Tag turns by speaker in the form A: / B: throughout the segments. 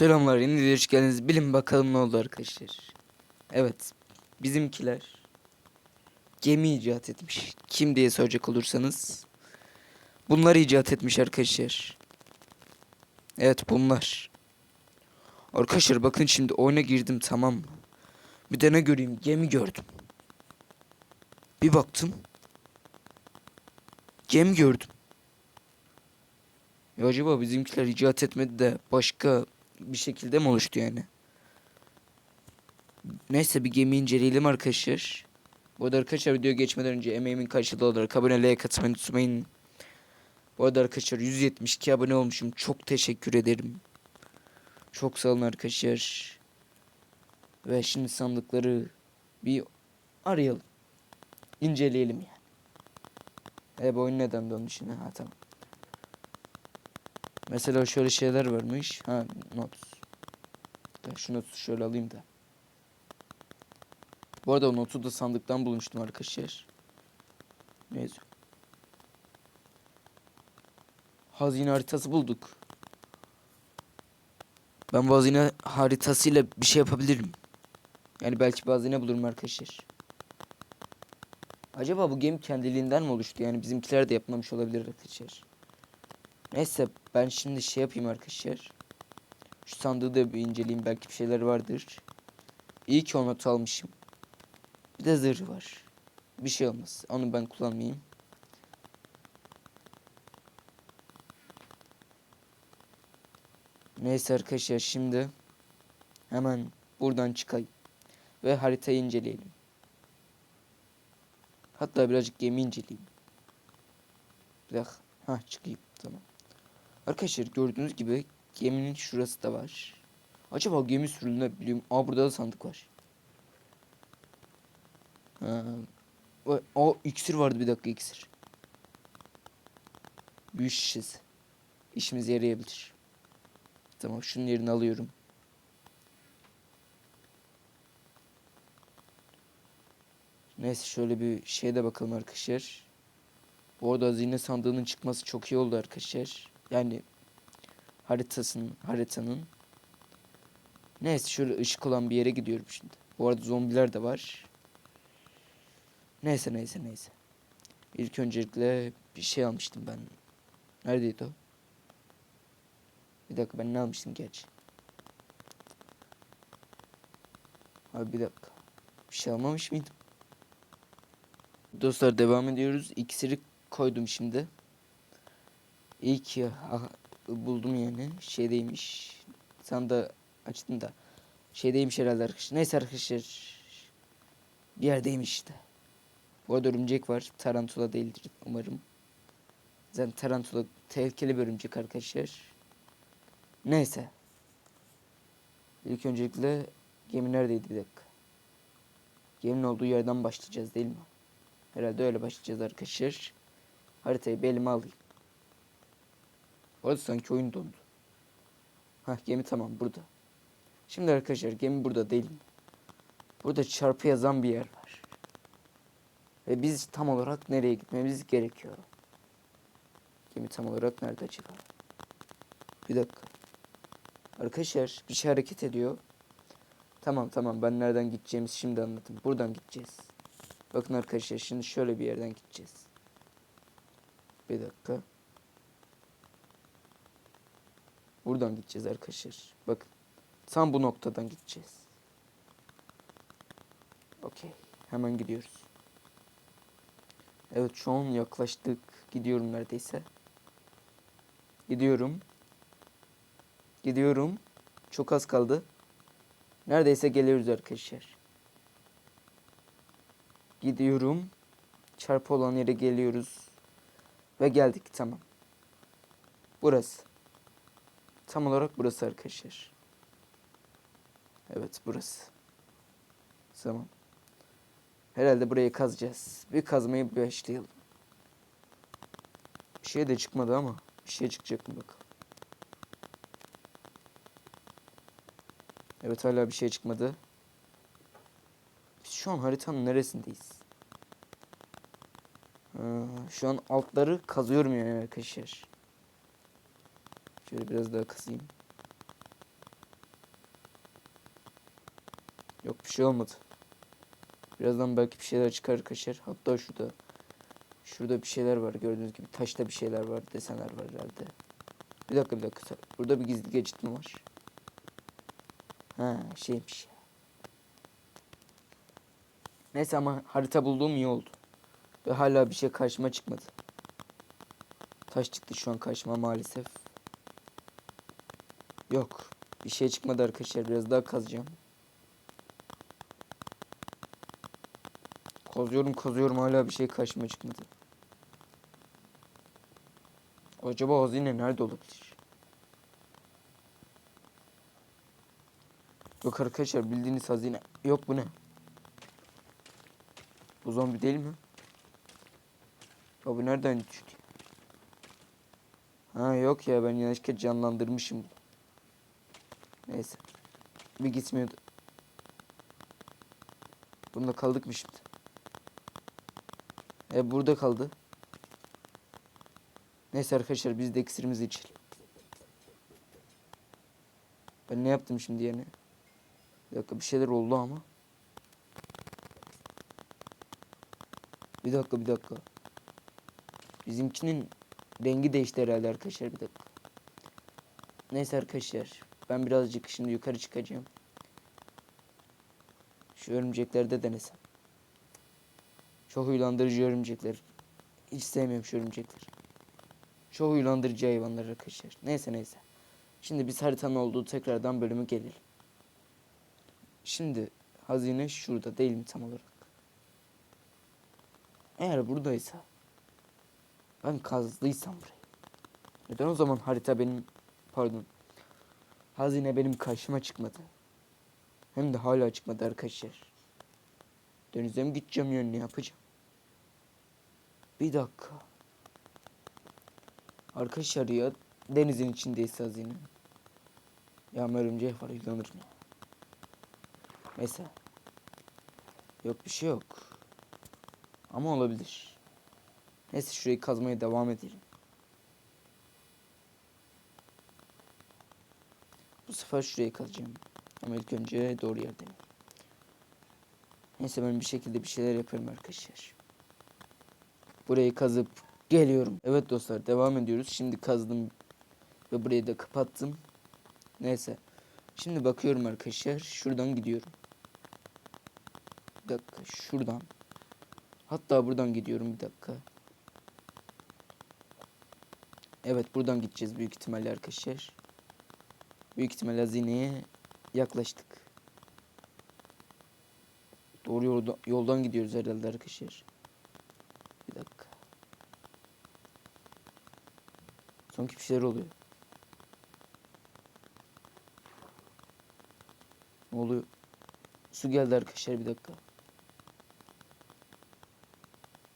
A: Selamlar yeni videoya hoş geldiniz. Bilin bakalım ne oldu arkadaşlar. Evet bizimkiler gemi icat etmiş. Kim diye soracak olursanız. Bunlar icat etmiş arkadaşlar. Evet bunlar. Arkadaşlar bakın şimdi oyuna girdim tamam mı? Bir de ne göreyim gemi gördüm. Bir baktım. Gemi gördüm. Ya acaba bizimkiler icat etmedi de başka bir şekilde mi oluştu yani? Neyse bir gemi inceleyelim arkadaşlar. Bu arada arkadaşlar video geçmeden önce emeğimin karşılığı olarak aboneliğe katılmayı unutmayın. Bu arada arkadaşlar 172 abone olmuşum. Çok teşekkür ederim. Çok sağ olun arkadaşlar. Ve şimdi sandıkları bir arayalım. İnceleyelim yani. E bu oyun neden dondu şimdi? Ha tamam. Mesela şöyle şeyler varmış. Ha not. Da şu notu şöyle alayım da. Bu arada o notu da sandıktan bulmuştum arkadaşlar. Ne yazıyor? Hazine haritası bulduk. Ben bu hazine haritasıyla bir şey yapabilirim. Yani belki bir hazine bulurum arkadaşlar. Acaba bu gemi kendiliğinden mi oluştu? Yani bizimkiler de yapmamış olabilir arkadaşlar. Neyse ben şimdi şey yapayım arkadaşlar. Şu sandığı da bir inceleyeyim belki bir şeyler vardır. İyi ki o notu almışım. Bir de zırh var. Bir şey olmaz. Onu ben kullanmayayım. Neyse arkadaşlar şimdi hemen buradan çıkayım. Ve haritayı inceleyelim. Hatta birazcık gemi inceleyeyim. Bir dakika. Hah çıkayım. Tamam. Arkadaşlar gördüğünüz gibi geminin şurası da var. Acaba gemi sürülünebiliyor mu? Aa burada da sandık var. Ha. O iksir vardı bir dakika iksir. Büyü şişesi. İşimize yarayabilir. Tamam şunun yerini alıyorum. Neyse şöyle bir şeye de bakalım arkadaşlar. Bu arada hazine sandığının çıkması çok iyi oldu arkadaşlar. Yani haritasının haritanın. Neyse şöyle ışık olan bir yere gidiyorum şimdi. Bu arada zombiler de var. Neyse neyse neyse. İlk öncelikle bir şey almıştım ben. Neredeydi o? Bir dakika ben ne almıştım gerçi? Abi bir dakika. Bir şey almamış mıydım? Dostlar devam ediyoruz. İksiri koydum şimdi. İyi ki ah, buldum yani. Şeydeymiş. Sen de açtım da. Şeydeymiş herhalde arkadaşlar. Neyse arkadaşlar. Bir yerdeymiş işte. Bu arada örümcek var. Tarantula değildir umarım. Zaten tarantula tehlikeli bir örümcek arkadaşlar. Neyse. İlk öncelikle gemi neredeydi bir dakika. Geminin olduğu yerden başlayacağız değil mi? Herhalde öyle başlayacağız arkadaşlar. Haritayı bir alayım. Orada sanki oyun dondu. Hah gemi tamam burada. Şimdi arkadaşlar gemi burada değil mi? Burada çarpı yazan bir yer var. Ve biz tam olarak nereye gitmemiz gerekiyor? Gemi tam olarak nerede acaba? Bir dakika. Arkadaşlar bir şey hareket ediyor. Tamam tamam ben nereden gideceğimizi şimdi anladım. Buradan gideceğiz. Bakın arkadaşlar şimdi şöyle bir yerden gideceğiz. Bir dakika. Buradan gideceğiz arkadaşlar. Bakın. Tam bu noktadan gideceğiz. Okey. Hemen gidiyoruz. Evet şu an yaklaştık. Gidiyorum neredeyse. Gidiyorum. Gidiyorum. Çok az kaldı. Neredeyse geliyoruz arkadaşlar. Gidiyorum. Çarpı olan yere geliyoruz. Ve geldik tamam. Burası. Tam olarak burası arkadaşlar. Evet burası. Tamam. Herhalde burayı kazacağız. Bir kazmayı başlayalım. Bir şey de çıkmadı ama. Bir şey çıkacak mı bakalım. Evet hala bir şey çıkmadı. Biz şu an haritanın neresindeyiz? Ha, şu an altları kazıyorum yani arkadaşlar. Şöyle biraz daha kazayım. Yok bir şey olmadı. Birazdan belki bir şeyler çıkar kaçar. Hatta şurada şurada bir şeyler var gördüğünüz gibi taşta bir şeyler var desenler var herhalde. Bir dakika bir dakika. Burada bir gizli geçit mi var? Ha şeymiş. Neyse ama harita bulduğum iyi oldu. Ve hala bir şey karşıma çıkmadı. Taş çıktı şu an karşıma maalesef. Yok. Bir şey çıkmadı arkadaşlar. Biraz daha kazacağım. Kazıyorum kazıyorum hala bir şey karşıma çıkmadı. Acaba hazine nerede olabilir? Yok arkadaşlar bildiğiniz hazine. Yok bu ne? Bu zombi değil mi? Ya bu nereden düştü? Ha yok ya ben yanlışlıkla canlandırmışım. Neyse. Bir gitmiyordu. Bunda kaldık mı şimdi? E burada kaldı. Neyse arkadaşlar biz de iksirimizi içelim. Ben ne yaptım şimdi yani? Bir dakika bir şeyler oldu ama. Bir dakika bir dakika. Bizimkinin rengi değişti herhalde arkadaşlar bir dakika. Neyse arkadaşlar. Ben birazcık şimdi yukarı çıkacağım. Şu örümceklerde denesem. Çok uylandırıcı örümcekler. Hiç sevmiyorum şu örümcekleri. Çok uylandırıcı hayvanlar arkadaşlar. Neyse neyse. Şimdi biz haritanın olduğu tekrardan bölümü gelelim. Şimdi hazine şurada değil mi tam olarak? Eğer buradaysa ben kazdıysam burayı. Neden o zaman harita benim pardon hazine benim karşıma çıkmadı? Hem de hala çıkmadı arkadaşlar. Denize mi gideceğim yani yapacağım? Bir dakika. Arkadaşlar ya denizin içindeyse hazine. Ya örümceği var yılanır ya. Neyse. Yok bir şey yok. Ama olabilir. Neyse şurayı kazmaya devam edelim. Bu sefer şurayı kazacağım. Ama ilk önce doğru yerdeyim. Neyse ben bir şekilde bir şeyler yaparım arkadaşlar. Burayı kazıp geliyorum. Evet dostlar devam ediyoruz. Şimdi kazdım ve burayı da kapattım. Neyse. Şimdi bakıyorum arkadaşlar. Şuradan gidiyorum. Bir dakika şuradan. Hatta buradan gidiyorum bir dakika. Evet buradan gideceğiz büyük ihtimalle arkadaşlar. Büyük ihtimalle hazineye yaklaştık. Doğru yolda, yoldan gidiyoruz herhalde arkadaşlar. Bir dakika. Sanki bir şeyler oluyor. Ne oluyor? Su geldi arkadaşlar bir dakika.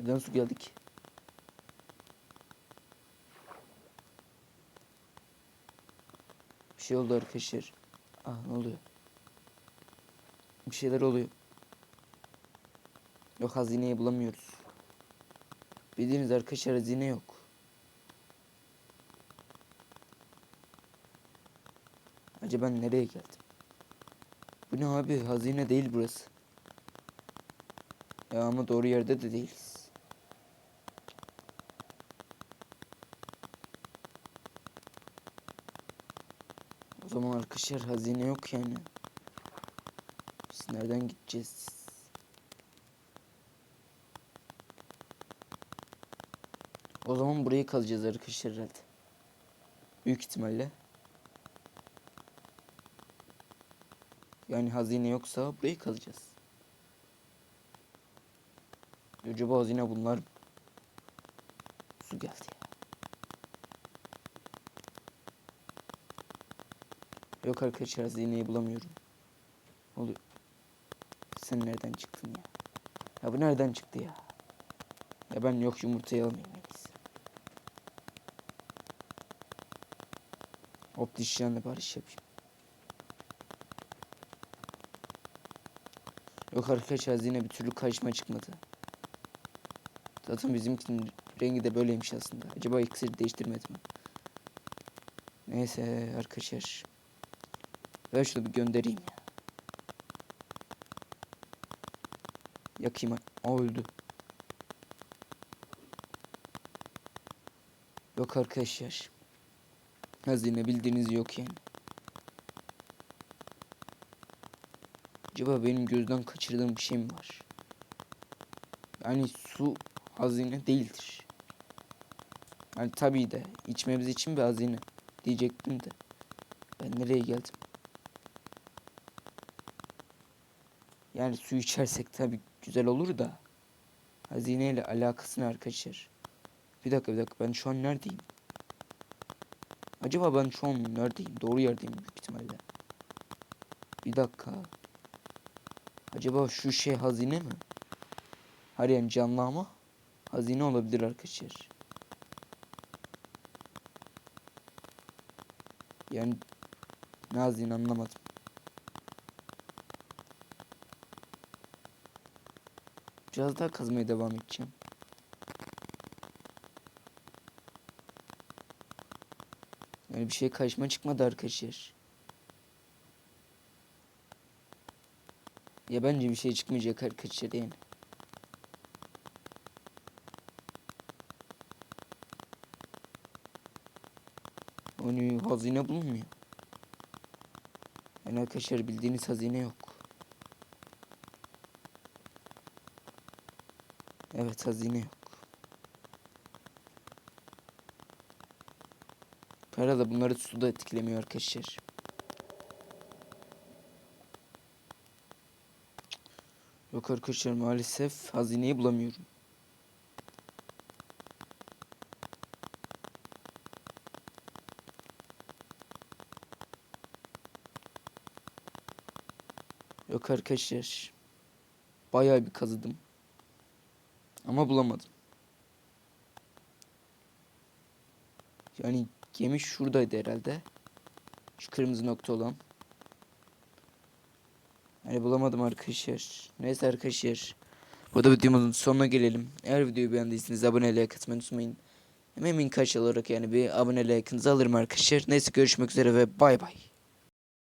A: Neden su geldi ki? Şey oldu arkadaşlar. Ah ne oluyor? Bir şeyler oluyor. Yok hazineyi bulamıyoruz. Bildiğiniz arkadaşlar hazine yok. Acaba ben nereye geldim? Bu ne abi? Hazine değil burası. Ya ama doğru yerde de değiliz. O zaman arkadaşlar hazine yok yani. Biz nereden gideceğiz? O zaman burayı kazacağız arkadaşlar herhalde. Büyük ihtimalle. Yani hazine yoksa burayı kazacağız. Acaba hazine bunlar? Su geldi Yok arkadaşlar hazineyi bulamıyorum. Oluyor? Sen nereden çıktın ya? Ya bu nereden çıktı ya? Ya ben yok yumurtayı almayayım en iyisi. Barış yapayım. Yok arkadaşlar hazine bir türlü karşıma çıkmadı. Zaten bizimkinin rengi de böyleymiş aslında. Acaba iksiri değiştirmedim mi? Neyse arkadaşlar. Ben şunu bir göndereyim ya. Yakayım. Aa öldü. Yok arkadaşlar. Hazine bildiğiniz yok yani. Acaba benim gözden kaçırdığım bir şey mi var? Yani su hazine değildir. Yani tabii de içmemiz için bir hazine diyecektim de. Ben nereye geldim? Yani su içersek tabii güzel olur da. Hazineyle alakası ne arkadaşlar? Bir dakika bir dakika ben şu an neredeyim? Acaba ben şu an neredeyim? Doğru yerdeyim büyük ihtimalle. Bir dakika. Acaba şu şey hazine mi? Hayır yani canlı ama hazine olabilir arkadaşlar. Yani ne hazine anlamadım. Biraz daha kazmaya devam edeceğim. Yani bir şey karşıma çıkmadı arkadaşlar. Ya bence bir şey çıkmayacak arkadaşlar yani. Hani hazine bulunmuyor. Yani arkadaşlar bildiğiniz hazine yok. Evet hazine yok. Para da bunları suda etkilemiyor arkadaşlar. Yok arkadaşlar maalesef hazineyi bulamıyorum. Yok arkadaşlar. Bayağı bir kazıdım. Ama bulamadım. Yani gemi şuradaydı herhalde. Şu kırmızı nokta olan. Yani bulamadım arkadaşlar. Neyse arkadaşlar. Burada videomuzun sonuna gelelim. Eğer videoyu beğendiyseniz aboneliğe katmayı unutmayın. Hem emin kaç olarak yani bir aboneliğe yakınızı alırım arkadaşlar. Neyse görüşmek üzere ve bay bay.